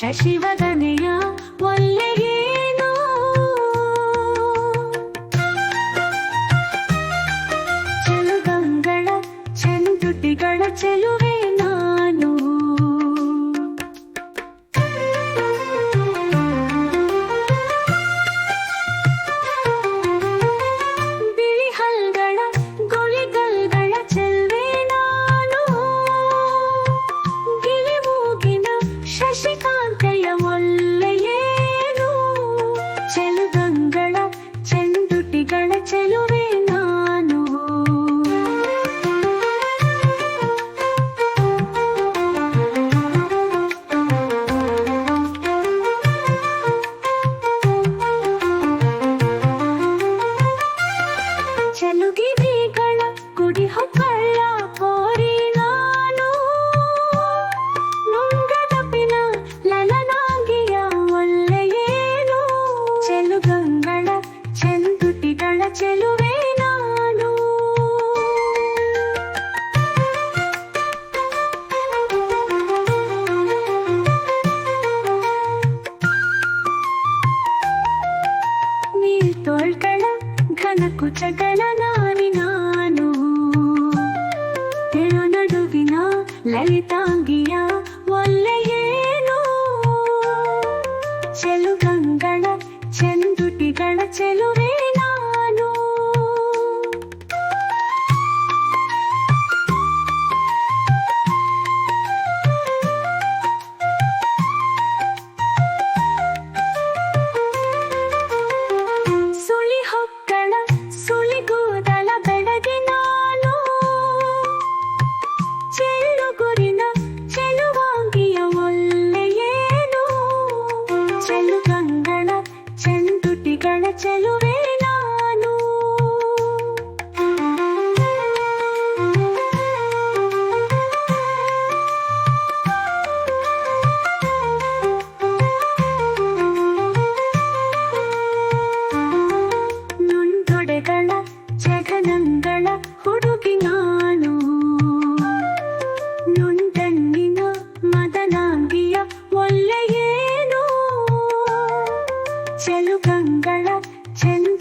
ಶಶಿವ చెలువేనాడు ನೀ ತೋಳ್ಕಳ ಘನ ಕುಚಗಳ ನಾರಿನಾನು ತೆಳು ನಡುವಿನ ಲಲಿತಾಂಗಿಯ ಒಲ್ಲೆಯೇನು ಚೆಲುಗಂಗಳ ಚೆಂದುಟಿಗಳ ಚೆಲುವೆ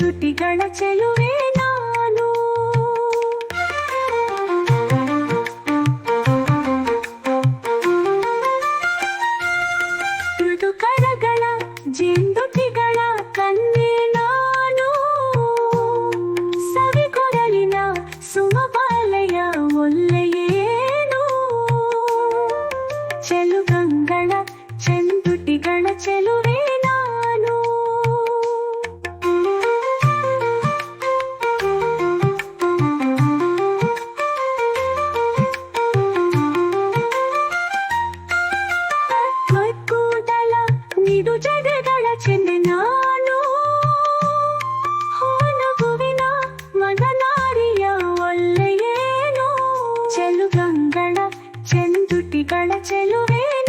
ಶ್ರುತಿಗಳ ಚೆಲುವೆ గడచెలువేను?